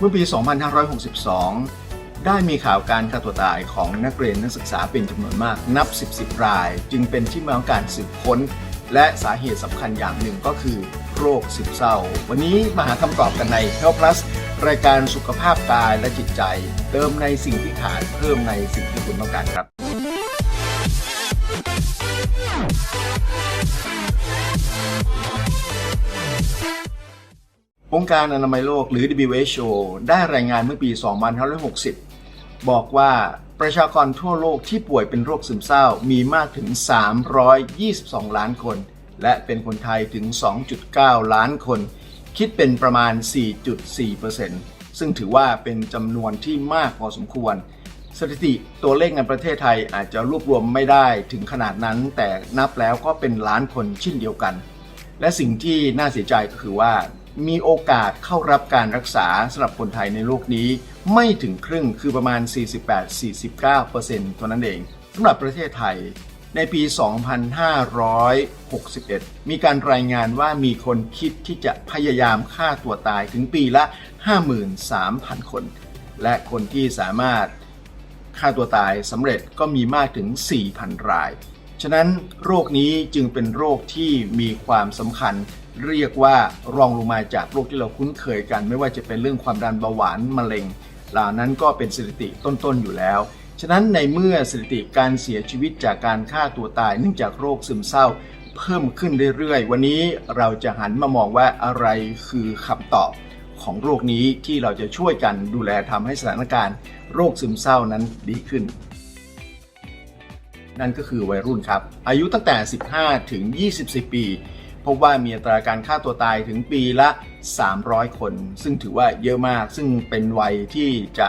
เมื่อปี 2562 ได้มีข่าวการฆ่าตัวตายของนักเรียนนักศึกษาเป็นจำนวนมากนับ 10สิบราย จึงเป็นที่มาของการสืบค้น และสาเหตุสำคัญอย่างหนึ่งก็คือโรคซึมเศร้า วันนี้มาหาคำตอบกันใน Health Plus รายการสุขภาพกายและจิตใจ เติมในสิ่งที่ขาดเพิ่มในสิ่งที่คุณต้องการครับ องค์การอนามัยโลกหรือ WHO ได้รายงานเมื่อปี 2560 บอกว่าประชากรทั่วโลกที่ป่วยเป็นโรคซึมเศร้ามีมากถึง 322 ล้านคน และเป็นคนไทยถึง 2.9 ล้านคน คิดเป็นประมาณ 4.4%ซึ่งถือว่าเป็นจำนวนที่มากพอสมควร สถิติตัวเลขในประเทศไทยอาจจะรวบรวมไม่ได้ถึงขนาดนั้น แต่นับแล้วก็เป็นล้านคนเช่นเดียวกัน และสิ่งที่น่าเสียใจก็คือว่า มีโอกาสเข้ารับการรักษาสำหรับคนไทยในโลกนี้ ไม่ถึงครึ่งคือประมาณ 48-49%เท่านั้นเองสำหรับประเทศไทยในปี 2561 มีการรายงานว่ามีคนคิดที่จะพยายามฆ่าตัวตายถึงปีละ 53,000 คน และคนที่สามารถฆ่าตัวตายสำเร็จก็มีมากถึง 4,000 ราย ฉะนั้นโรคนี้จึงเป็นโรคที่มีความสำคัญเรียกว่ารองลงมาจากโรคที่เราคุ้นเคยกัน ไม่ว่าจะเป็นเรื่องความดันเบาหวานมะเร็งเหล่านั้นก็เป็นสถิติต้นๆอยู่แล้ว ฉะนั้นในเมื่อสถิติการเสียชีวิตจากการฆ่าตัวตายเนื่องจากโรคซึมเศร้า เพิ่มขึ้นเรื่อยๆ วันนี้เราจะหันมามองว่าอะไรคือคำตอบของโรคนี้ที่เราจะช่วยกันดูแลทำให้สถานการณ์ โรคซึมเศร้านั้นดีขึ้น นั่นก็คือวัยรุ่นครับ อายุตั้งแต่ 15 ถึง 24 ปี พบว่ามีอัตราการฆ่าตัวตายถึงปีละ 300 คน ซึ่งถือว่าเยอะมากซึ่งเป็นวัยที่จะ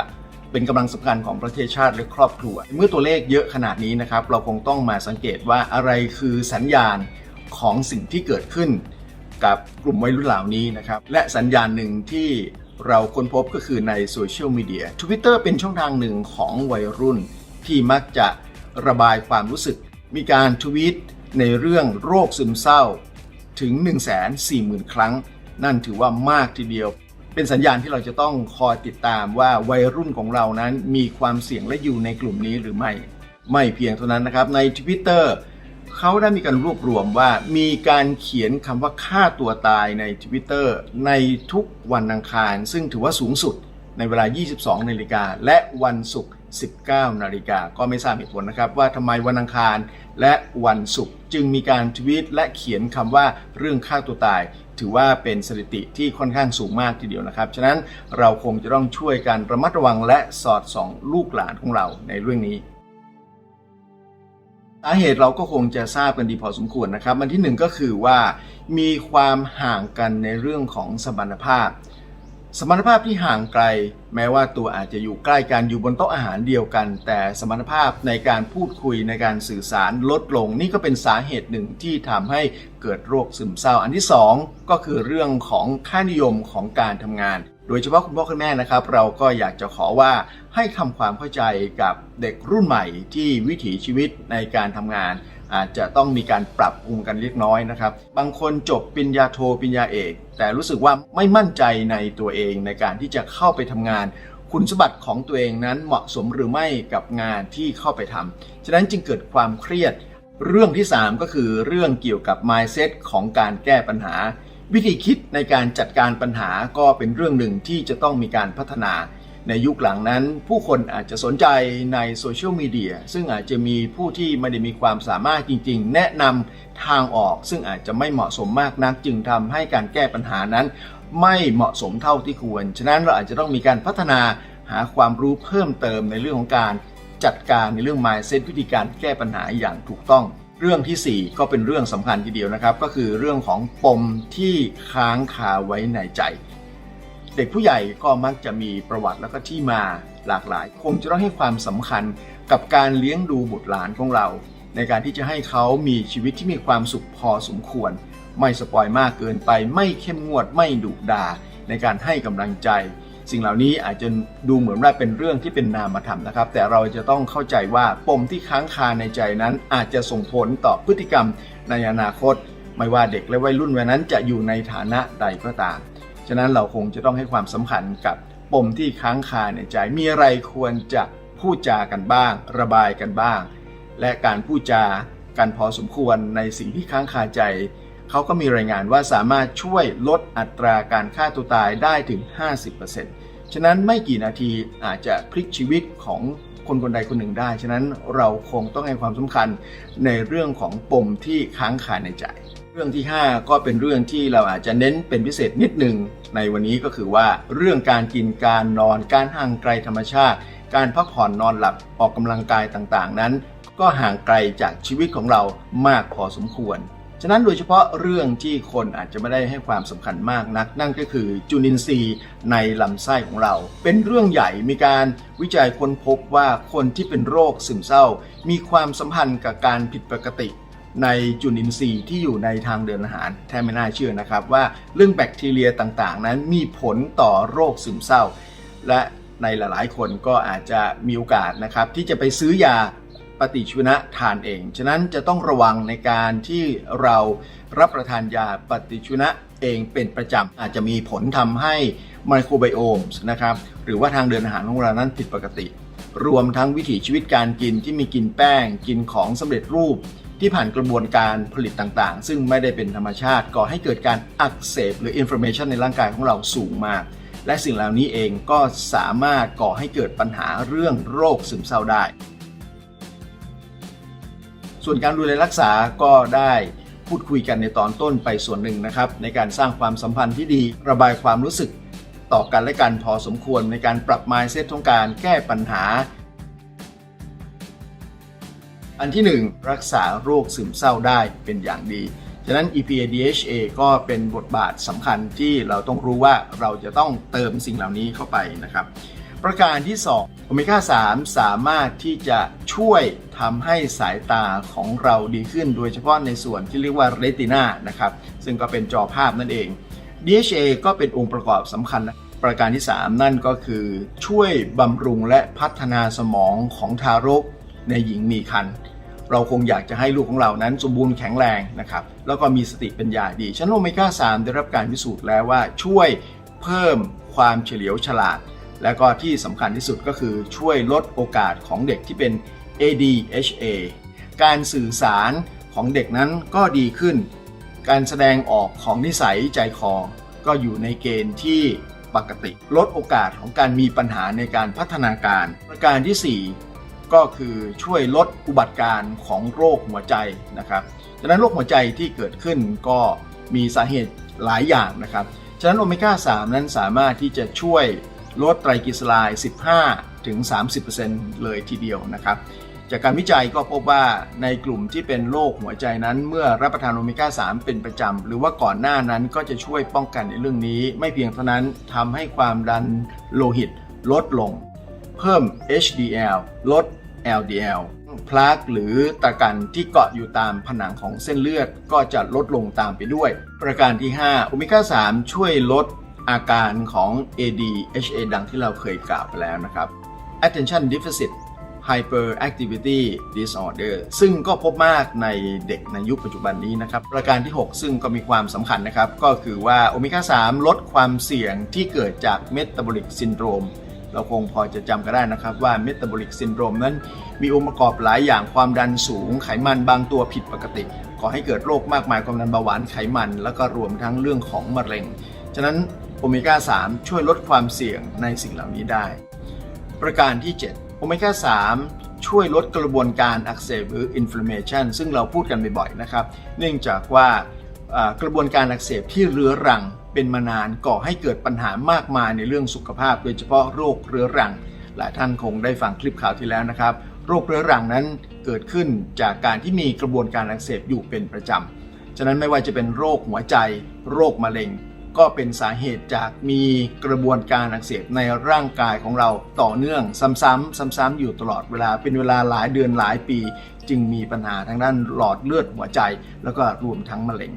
เป็นกำลังสำคัญของประเทศชาติและครอบครัว เมื่อตัวเลขเยอะขนาดนี้นะครับ เราคงต้องมาสังเกตว่าอะไรคือสัญญาณของสิ่งที่เกิดขึ้น กับกลุ่มวัยรุ่นเหล่านี้นะครับ และสัญญาณหนึ่งที่เราค้นพบก็คือในโซเชียลมีเดีย Twitter เป็นช่องทางหนึ่งของวัยรุ่น ที่มักจะระบายความรู้สึก มีการทวีตในเรื่องโรคซึมเศร้า ถึง 140,000 ครั้ง นั่นถือว่ามากทีเดียว เป็นสัญญาณที่เราจะต้องคอยติดตามว่าวัยรุ่นของเรานั้นมีความเสี่ยงและอยู่ในกลุ่มนี้หรือไม่ ไม่เพียงเท่านั้นนะครับใน Twitter เขาได้มีการรวบรวมว่ามีการเขียนคำว่าฆ่าตัวตายใน Twitter ในทุกวันอังคาร ซึ่งถือว่าสูงสุดในเวลา 22 นาฬิกา และวันศุกร์ 19 นาฬิกา ก็ไม่ทราบเหตุผลนะครับ ว่าทำไมวันอังคารและวันศุกร์ จึงมีการทวีตและเขียนคำว่าเรื่องฆ่าตัวตาย ถือว่าเป็นสถิติที่ค่อนข้างสูงมากทีเดียวนะครับ ฉะนั้นเราคงจะต้องช่วยกันระมัดระวังและสอดส่องลูกหลานของเราในเรื่องนี้สาเหตุเราก็คงจะทราบกันดีพอสมควรนะครับอันที่หนึ่งก็คือว่ามีความห่างกันในเรื่องของสมรรถภาพ สมรรถภาพที่ห่างไกล แม้ว่าตัวอาจจะอยู่ใกล้กันอยู่บนโต๊ะอาหารเดียวกัน แต่สมรรถภาพในการพูดคุยในการสื่อสารลดลง นี่ก็เป็นสาเหตุหนึ่งที่ทำให้เกิดโรคซึมเศร้า อันที่สองก็คือเรื่องของค่านิยมของการทำงาน โดยเฉพาะคุณพ่อคุณแม่นะครับ เราก็อยากจะขอว่า ให้ทำความเข้าใจกับเด็กรุ่นใหม่ที่วิถีชีวิตในการทำงาน อาจจะต้องมีการปรับปรุงกันเล็กน้อยนะครับ บางคนจบปริญญาโทปริญญาเอก แต่รู้สึกว่าไม่มั่นใจในตัวเองในการที่จะเข้าไปทำงานคุณสมบัติของตัวเองนั้นเหมาะสมหรือไม่กับงานที่เข้าไปทำ ฉะนั้นจึงเกิดความเครียด เรื่องที่ 3 ก็คือเรื่องเกี่ยวกับ mindset ของการแก้ปัญหา วิธีคิดในการจัดการปัญหาก็เป็นเรื่องหนึ่งที่จะต้องมีการพัฒนา ในยุคหลังนั้นผู้คนอาจจะสนใจในโซเชียลมีเดียซึ่งอาจจะมีผู้ที่ไม่ได้มีความสามารถจริง ๆ แนะนำทางออกซึ่งอาจจะไม่เหมาะสมมากนัก จึงทำให้การแก้ปัญหานั้น ไม่เหมาะสมเท่าที่ควร ฉะนั้นเราอาจจะต้องมีการพัฒนาหาความรู้เพิ่มเติมในเรื่องของการจัดการในเรื่อง mindset วิธีการแก้ปัญหาอย่างถูกต้อง เรื่องทีสี่4 ก็เป็นเรื่องสำคัญทีเดียวนะครับ ก็คือเรื่องของปมที่ค้างคาไว้ในใจ เด็กผู้ใหญ่ก็มักจะมีประวัติแล้วก็ที่มาหลากหลาย คงจะต้องให้ความสำคัญกับการเลี้ยงดูบุตรหลานของเรา ในการที่จะให้เขามีชีวิตที่มีความสุขพอสมควร ไม่สปอยมากเกินไปไม่เข้มงวดไม่ดุดาในการให้กำลังใจ สิ่งเหล่านี้อาจจะดูเหมือนว่าเป็นเรื่องที่เป็นนามธรรมนะครับ แต่เราจะต้องเข้าใจว่าปมที่ค้างคาในใจนั้น อาจจะส่งผลต่อพฤติกรรมในอนาคต ไม่ว่าเด็กและวัยรุ่นวัยนั้นจะอยู่ในฐานะใดก็ตาม ฉะนั้นเราคงจะต้องให้ความสำคัญกับปมที่ค้างคาในใจ มีอะไรควรจะพูดจากันบ้าง ระบายกันบ้าง และการพูดจากันพอสมควรในสิ่งที่ค้างคาใจ เขาก็มีรายงานว่าสามารถช่วยลดอัตราการฆ่าตัวตายได้ถึง 50%ฉะนั้นไม่กี่นาทีอาจจะพลิกชีวิตของคนคนใดคนหนึ่งได้ ฉะนั้นเราคงต้องให้ความสำคัญในเรื่องของปมที่ค้างคาในใจ เรื่องที่ 5 ก็เป็นเรื่องที่เราอาจจะเน้นเป็นพิเศษนิดหนึ่ง ในวันนี้ก็คือว่าเรื่องการกินการนอน การห่างไกลธรรมชาติ การพักผ่อนนอนหลับออกกำลังกายต่างๆ นั้น ก็ห่างไกลจากชีวิตของเรามากพอสมควรฉะนั้นโดยเฉพาะเรื่องที่คนอาจจะไม่ได้ให้ความสำคัญมากนัก นั่นก็คือจุลินทรีย์ในลำไส้ของเรา เป็นเรื่องใหญ่มีการวิจัยค้นพบว่าคนที่เป็นโรคซึมเศร้า มีความสัมพันธ์กับการผิดปกติ ในจุลินทรีย์ที่อยู่ในทางเดินอาหารแทบไม่น่าเชื่อนะครับ ว่าเรื่องแบคทีเรียต่างๆ นั้นมีผลต่อโรคซึมเศร้า และในหลายๆ คนก็อาจจะมีโอกาสนะครับ ที่จะไปซื้อยาปฏิชีวนะทานเอง ฉะนั้นจะต้องระวังในการที่เรารับประทานยาปฏิชีวนะเองเป็นประจำอาจจะมีผลทำให้ไมโครไบโอมนะครับหรือว่าทางเดินอาหารของเรานั้นผิดปกติ รวมทั้งวิถีชีวิตการกินที่มีกินแป้ง กินของสำเร็จรูป ที่ผ่านกระบวนการผลิตต่างๆ ซึ่งไม่ได้เป็นธรรมชาติก่อให้เกิดการอักเสบหรืออินฟล m a t i o n ในร่างกายของเราสูงมาก และสิ่งเหล่านี้เองก็สามารถก่อให้เกิดปัญหาเรื่องโรคซึมเศร้าได้ ส่วนการดูแลรักษาก็ได้พูดคุยกันในตอนต้นไปส่วนหนึ่งนะครับ ในการสร้างความสัมพันธ์ที่ดี ระบายความรู้สึกต่อกันและกันพอสมควรในการปรับ mindset ของการแก้ปัญหา อันที่ 1 รักษาโรคซึมเศร้าได้เป็นอย่างดี ฉะนั้น EPA DHA ก็เป็นบทบาทสำคัญที่เราต้องรู้ว่าเราจะต้องเติมสิ่งเหล่านี้เข้าไปนะครับ ประการที่ 2 โอเมก้า 3 สามารถที่จะช่วยทำให้สายตาของเราดีขึ้น โดยเฉพาะในส่วนที่เรียกว่าเรตินานะครับ ซึ่งก็เป็นจอภาพนั่นเอง DHA ก็เป็นองค์ประกอบสำคัญนะประการที่ 3 นั่นก็คือช่วยบำรุงและพัฒนาสมองของทารก ในหญิงมีครรภ์เราคงอยากจะให้ลูกของเรานั้นสมบูรณ์แข็งแรงนะครับแล้วก็มีสติปัญญาดีชั้นโอเมก้า 3 ได้รับการพิสูจน์แล้วว่าช่วยเพิ่มความเฉลียวฉลาด และก็ที่สำคัญที่สุดก็คือช่วยลดโอกาสของเด็กที่เป็น ADHA การสื่อสารของเด็กนั้นก็ดีขึ้น การแสดงออกของนิสัยใจคอ ก็อยู่ในเกณฑ์ที่ปกติ ลดโอกาสของการมีปัญหาในการพัฒนาการ ประการที่ 4 ก็คือช่วยลดอุบัติการของโรคหัวใจนะครับฉะนั้นโรคหัวใจที่เกิดขึ้นก็มีสาเหตุหลายอย่างนะครับ ฉะนั้นโอเมก้า 3 นั้นสามารถที่จะช่วยลดไตรกลีเซอไรด์15 ถึง 30%เลยทีเดียวนะครับ จากการวิจัยก็พบว่าในกลุ่มที่เป็นโรคหัวใจนั้น เมื่อรับประทานโอเมก้า 3 เป็นประจำ หรือว่าก่อนหน้านั้นก็จะช่วยป้องกันในเรื่องนี้ ไม่เพียงเท่านั้นทำให้ความดันโลหิตลดลง เพิ่ม HDL ลด LDL พลากหรือตะกันที่เกาะอยู่ตามผนังของเส้นเลือดก็จะลดลงตามไปด้วย ประการที่ 5 โอเมก้า 3 ช่วยลดอาการของ ADHA ดังที่เราเคยกล่าวไปแล้วนะครับ Attention Deficit Hyperactivity Disorder ซึ่งก็พบมากในเด็กในยุคปัจจุบันนี้นะครับ ประการที่ 6 ซึ่งก็มีความสำคัญนะครับ ก็คือว่าโอเมก้า 3 ลดความเสี่ยงที่เกิดจาก Metabolic Syndrome เราคงพอจะจำกันได้นะครับว่า Metabolic Syndrome นั้น มีองค์ประกอบหลายอย่างความดันสูง ไขมันบางตัวผิดปกติก่อให้เกิดโรคมากมายความดันเบาหวานไขมัน แล้วก็รวมทั้งเรื่องของมะเร็ง ฉะนั้นโอเมก้า 3 ช่วยลดความเสี่ยงในสิ่งเหล่านี้ได้ ประการที่ 7 โอเมก้า 3ช่วยลดกระบวนการอักเสบหรือ inflammation ซึ่งเราพูดกันบ่อยๆนะครับ เนื่องจากว่ากระบวนการอักเสบที่เรื้อรัง เป็นมานานก่อให้เกิดปัญหามากมายในเรื่องสุขภาพ โดยเฉพาะโรคเรื้อรัง หลายท่านคงได้ฟังคลิปข่าวที่แล้วนะครับ โรคเรื้อรังนั้นเกิดขึ้นจากการที่มีกระบวนการอักเสบอยู่เป็นประจำ ฉะนั้นไม่ว่าจะเป็นโรคหัวใจ โรคมะเร็ง ก็เป็นสาเหตุจากมีกระบวนการอักเสบในร่างกายของเราต่อเนื่องซ้ำๆซ้ำๆอยู่ตลอดเวลาเป็นเวลาหลายเดือนหลายปี จึงมีปัญหาทางด้านหลอดเลือดหัวใจ แล้วก็รวมทั้งมะเร็ง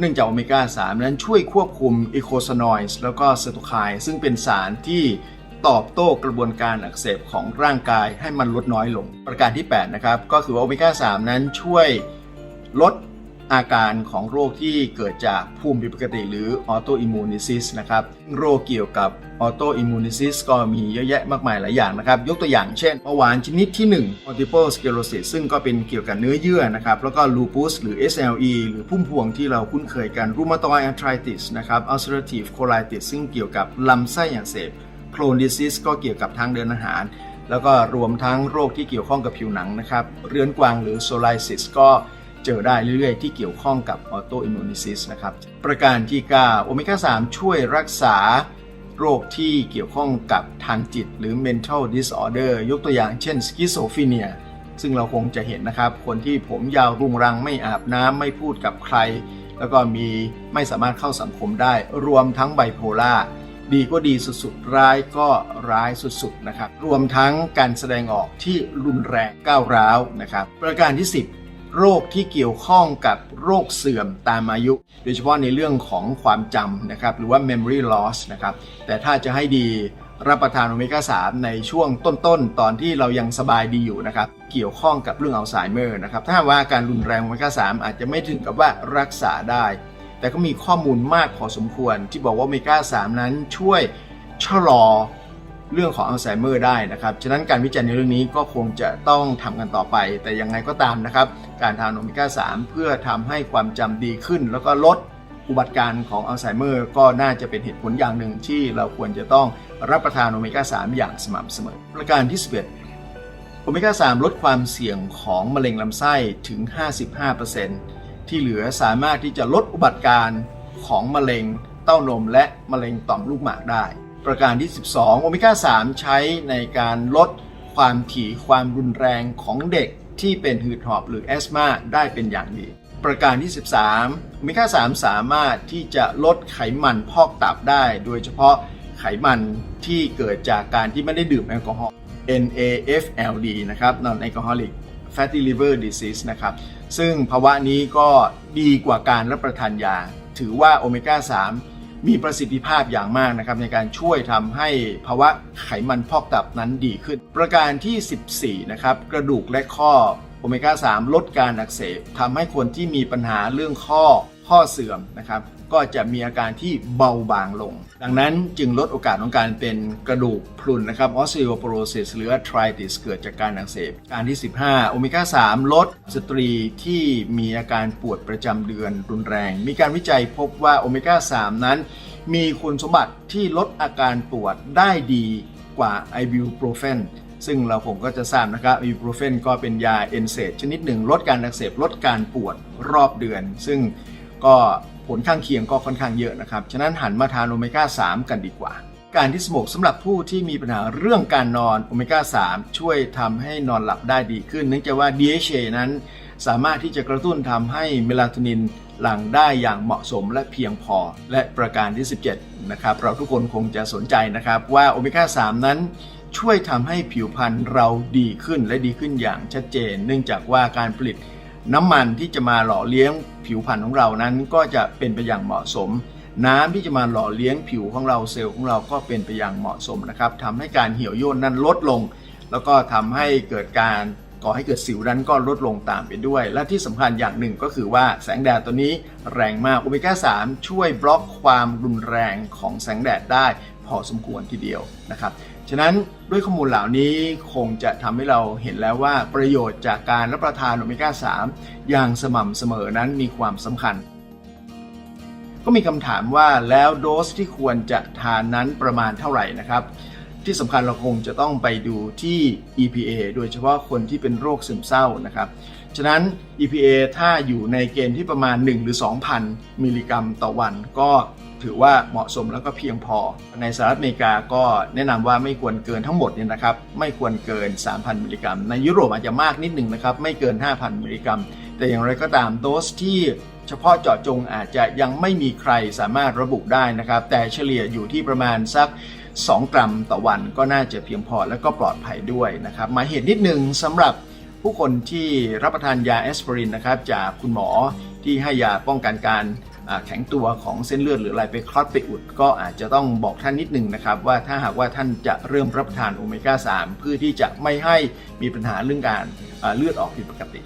เนื่องจากโอเมก้า 3 นั้นช่วยควบคุมอีโคซานอยด์แล้วก็เซโตไคน์ซึ่งเป็นสารที่ตอบโต้กระบวนการอักเสบของร่างกายให้มันลดน้อยลง ประการที่ 8 นะครับ ก็คือว่าโอเมก้า 3 นั้นช่วยลด อาการของโรคที่เกิดจากภูมิผิดปกติหรือออโตอิมมูนิซิสนะครับโรคเกี่ยวกับออโตอิมมูนิซิสก็มีเยอะแยะมากมายหลายอย่างนะครับ ยกตัวอย่างเช่นเบาหวานชนิดที่ 1 multiple sclerosis ซึ่งก็เป็นเกี่ยวกับเนื้อเยื่อนะครับ แล้วก็ lupus หรือ SLE หรือพุ่มพวงที่เราคุ้นเคยกัน rheumatoid arthritis นะครับ ulcerative colitis ซึ่งเกี่ยวกับลำไส้อักเสบ Crohn disease ก็เกี่ยวกับทางเดินอาหารแล้วก็รวมทั้งโรคที่เกี่ยวข้องกับผิวหนังนะครับ เรื้อนกวางหรือ psoriasis ก็ เจอได้เรื่อยๆ ที่เกี่ยวข้องกับออโตอิมมูนิซิสนะครับ ประการที่9โอเมก้า 3 ช่วยรักษาโรคที่เกี่ยวข้องกับทางจิตหรือ mental disorder ยกตัวอย่างเช่น schizophrenia ซึ่งเราคงจะเห็นนะครับ คนที่ผมยาวรุงรังไม่อาบน้ำไม่พูดกับใคร แล้วก็มีไม่สามารถเข้าสังคมได้ รวมทั้งไบโพล่าดีก็ดีสุดๆ ร้ายก็ร้ายสุดๆ นะครับ รวมทั้งการแสดงออกที่รุนแรงก้าวร้าวนะครับ ประการที่ 10 โรคที่เกี่ยวข้องกับโรคเสื่อมตามอายุ โดยเฉพาะในเรื่องของความจำนะครับหรือว่า memory loss นะครับแต่ถ้าจะให้ดีรับประทานโอเมก้า 3 ในช่วงต้นๆตอนที่เรายังสบายดีอยู่นะครับ เกี่ยวข้องกับเรื่องอัลไซเมอร์นะครับถ้าว่าการรุนแรงโอเมก้า 3 อาจจะไม่ถึงกับว่ารักษาได้ แต่ก็มีข้อมูลมากพอสมควรที่บอกว่าโอเมก้า 3 นั้นช่วยชะลอ เรื่องของอัลไซเมอร์ได้นะครับ ฉะนั้นการวิจัยในเรื่องนี้ก็คงจะต้องทำกันต่อไป แต่ยังไงก็ตามนะครับ การทานโอเมก้า 3 เพื่อทำให้ความจำดีขึ้น แล้วก็ลดอุบัติการณ์ของอัลไซเมอร์ ก็น่าจะเป็นเหตุผลอย่างหนึ่งที่เราควรจะต้องรับประทานโอเมก้า 3 อย่างสม่ำเสมอ ประการที่ 11 โอเมก้า 3 ลดความเสี่ยงของมะเร็งลำไส้ถึง 55%ที่เหลือสามารถที่จะลดอุบัติการณ์ของมะเร็งเต้านมและมะเร็งต่อมลูกหมากได้ ประการที่ 12 โอเมก้า 3 ใช้ในการลดความถี่ความรุนแรงของเด็กที่เป็นหืดหอบหรือแอสมาได้เป็นอย่างดี ประการที่ 13 โอเมก้า 3 สามารถที่จะลดไขมันพอกตับได้ โดยเฉพาะไขมันที่เกิดจากการที่ไม่ได้ดื่มแอลกอฮอล์ NAFLD นะครับ non alcoholic fatty liver disease นะครับ ซึ่งภาวะนี้ก็ดีกว่าการรับประทานยา ถือว่าโอเมก้า 3 มีประสิทธิภาพอย่างมากนะครับในการช่วยทำให้ภาวะไขมันพอกตับนั้นดีขึ้น ประการที่ 14 นะครับ กระดูกและข้อโอเมก้า3 ลดการอักเสบทำให้คนที่มีปัญหาเรื่องข้อข้อเสื่อมนะครับ ก็จะมีอาการที่เบาบางลง ดังนั้นจึงลดโอกาสของการเป็นกระดูกพรุนนะครับ osteoporosis หรือ arthritis เกิดจากการอักเสบการที่ 15 โอเมก้า 3 ลดสตรีที่มีอาการปวดประจำเดือนรุนแรง มีการวิจัยพบว่าโอเมก้า 3 นั้น มีคุณสมบัติที่ลดอาการปวดได้ดีกว่าไอบิวโปรเฟนซึ่งเราผมก็จะทราบนะครับไอบิวโปรเฟนก็เป็นยาเอนเซดชนิดหนึ่ง ลดการอักเสบลดการปวดรอบเดือน ซึ่งก็ ผลข้างเคียงก็ค่อนข้างเยอะนะครับ ฉะนั้นหันมาทานโอเมก้า 3 กันดีกว่า การที่สโมกสำหรับผู้ที่มีปัญหาเรื่องการนอนโอเมก้า 3 ช่วยทำให้นอนหลับได้ดีขึ้น เนื่องจากว่า DHA นั้นสามารถที่จะกระตุ้นทำให้เมลาโทนินหลั่งได้อย่างเหมาะสมและเพียงพอ และประการที่ 17 นะครับ เราทุกคนคงจะสนใจนะครับว่าโอเมก้า 3 นั้นช่วยทำให้ผิวพรรณเราดีขึ้นและดีขึ้นอย่างชัดเจน เนื่องจากว่าการผลิต น้ำมันที่จะมาหล่อเลี้ยงผิวพรรณของเรานั้นก็จะเป็นไปอย่างเหมาะสม น้ำที่จะมาหล่อเลี้ยงผิวของเราเซลล์ของเราก็เป็นไปอย่างเหมาะสมนะครับทำให้การเหี่ยวย่นนั้นลดลง แล้วก็ทำให้เกิดการก่อให้เกิดสิวนั้นก็ลดลงตามไปด้วย และที่สำคัญอย่างหนึ่งก็คือว่าแสงแดดตัวนี้แรงมากโอเมก้า 3 ช่วยบล็อกความรุนแรงของแสงแดดได้พอสมควรทีเดียวนะครับ ฉะนั้น ด้วยข้อมูลเหล่านี้คงจะทำให้เราเห็นแล้วว่าประโยชน์จากการรับประทานโอเมก้า 3 อย่างสม่ำเสมอนั้นมีความสำคัญ ก็มีคำถามว่าแล้วโดสที่ควรจะทานนั้นประมาณเท่าไหร่นะครับ ที่สำคัญเราคงจะต้องไปดูที่ EPA โดยเฉพาะคนที่เป็นโรคซึมเศร้านะครับ ฉะนั้น EPA ถ้าอยู่ในเกณฑ์ที่ประมาณ 1 หรือ 2,000 มิลลิกรัมต่อวัน ก็ถือว่าเหมาะสมแล้วก็เพียงพอ ในสหรัฐอเมริกาก็แนะนำว่าไม่ควรเกินทั้งหมดเนี่ยนะครับ ไม่ควรเกิน 3,000 มิลลิกรัม ในยุโรปอาจจะมากนิดหนึ่งนะครับ ไม่เกิน 5,000 มิลลิกรัม แต่อย่างไรก็ตามโดสที่เฉพาะเจาะจงอาจจะยังไม่มีใครสามารถระบุได้นะครับ แต่เฉลี่ยอยู่ที่ประมาณสัก 2 กรัมต่อวันก็น่าจะเพียงพอและก็ปลอดภัยด้วยนะครับหมายเหตุนิดหนึ่งสำหรับผู้คนที่รับประทานยาแอสไพรินนะครับจากคุณหมอที่ให้ยาป้องกันการแข็งตัวของเส้นเลือดหรืออะไรไปคลอดไปอุด ก็อาจจะต้องบอกท่านนิดหนึ่งนะครับ ว่าถ้าหากว่าท่านจะเริ่มรับประทานโอเมก้า 3 เพื่อที่จะไม่ให้มีปัญหาเรื่องการเลือดออกผิดปกติ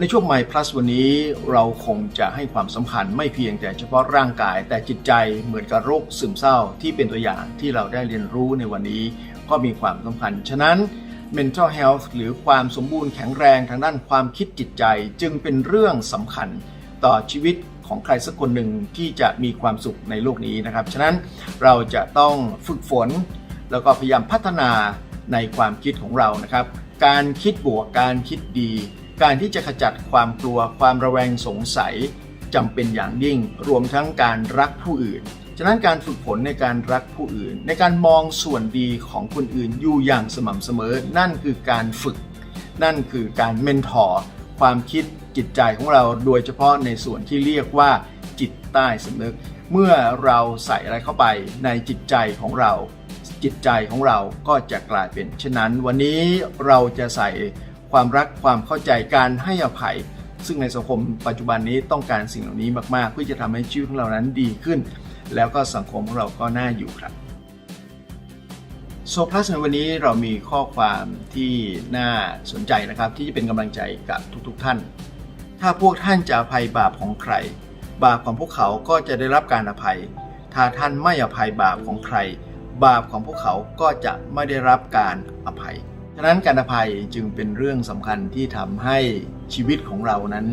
ในช่วง My Plus วันนี้เราคงจะให้ความสำคัญไม่เพียงแต่เฉพาะร่างกาย แต่จิตใจเหมือนกับโรคซึมเศร้าที่เป็นตัวอย่างที่เราได้เรียนรู้ในวันนี้ก็มีความสำคัญ ฉะนั้น mental health หรือความสมบูรณ์แข็งแรงทางด้านความคิดจิตใจจึงเป็นเรื่องสำคัญต่อชีวิตของใครสักคนหนึ่งที่จะมีความสุขในโลกนี้นะครับ ฉะนั้นเราจะต้องฝึกฝน แล้วก็พยายามพัฒนาในความคิดของเรานะครับ การคิดบวกการคิดดี การที่จะขจัดความกลัวความระแวงสงสัยจำเป็นอย่างยิ่ง รวมทั้งการรักผู้อื่น ฉะนั้นการฝึกฝนในการรักผู้อื่น ในการมองส่วนดีของคนอื่นอยู่อย่างสม่ำเสมอ นั่นคือการฝึก นั่นคือการเมนทอร์ความคิดจิตใจของเราโดยเฉพาะในส่วนที่เรียกว่าจิตใต้สำนึก เมื่อเราใส่อะไรเข้าไปในจิตใจของเรา จิตใจของเราก็จะกลายเป็นเช่นนั้น วันนี้เราจะใส่ ความรักความเข้าใจการให้อภัย ซึ่งในสังคมปัจจุบันนี้ต้องการสิ่งเหล่านี้มากๆ เพื่อจะทำให้ชีวิตของเรานั้นดีขึ้น แล้วก็สังคมของเราก็น่าอยู่ครับโซพลัสในวันนี้เรามีข้อความที่น่าสนใจนะครับ ที่จะเป็นกำลังใจกับทุกๆท่าน ถ้าพวกท่านจะอภัยบาปของใคร บาปของพวกเขาก็จะได้รับการอภัย ถ้าท่านไม่อภัยบาปของใคร บาปของพวกเขาก็จะไม่ได้รับการอภัย ฉะนั้นการอภัยจึงเป็นเรื่องสำคัญที่ทำให้ชีวิตของเรานั้น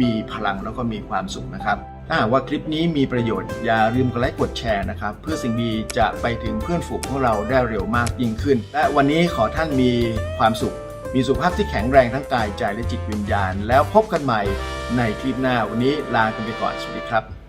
มีพลังแล้วก็มีความสุขนะครับถ้าหากว่าคลิปนี้มีประโยชน์อย่าลืมกดไลค์กดแชร์นะครับ เพื่อสิ่งดีจะไปถึงเพื่อนฝูงของเราได้เร็วมากยิ่งขึ้น และวันนี้ขอท่านมีความสุข มีสุขภาพที่แข็งแรงทั้งกายใจและจิตวิญญาณ แล้วพบกันใหม่ในคลิปหน้าวันนี้ลากันไปก่อนสวัสดีครับ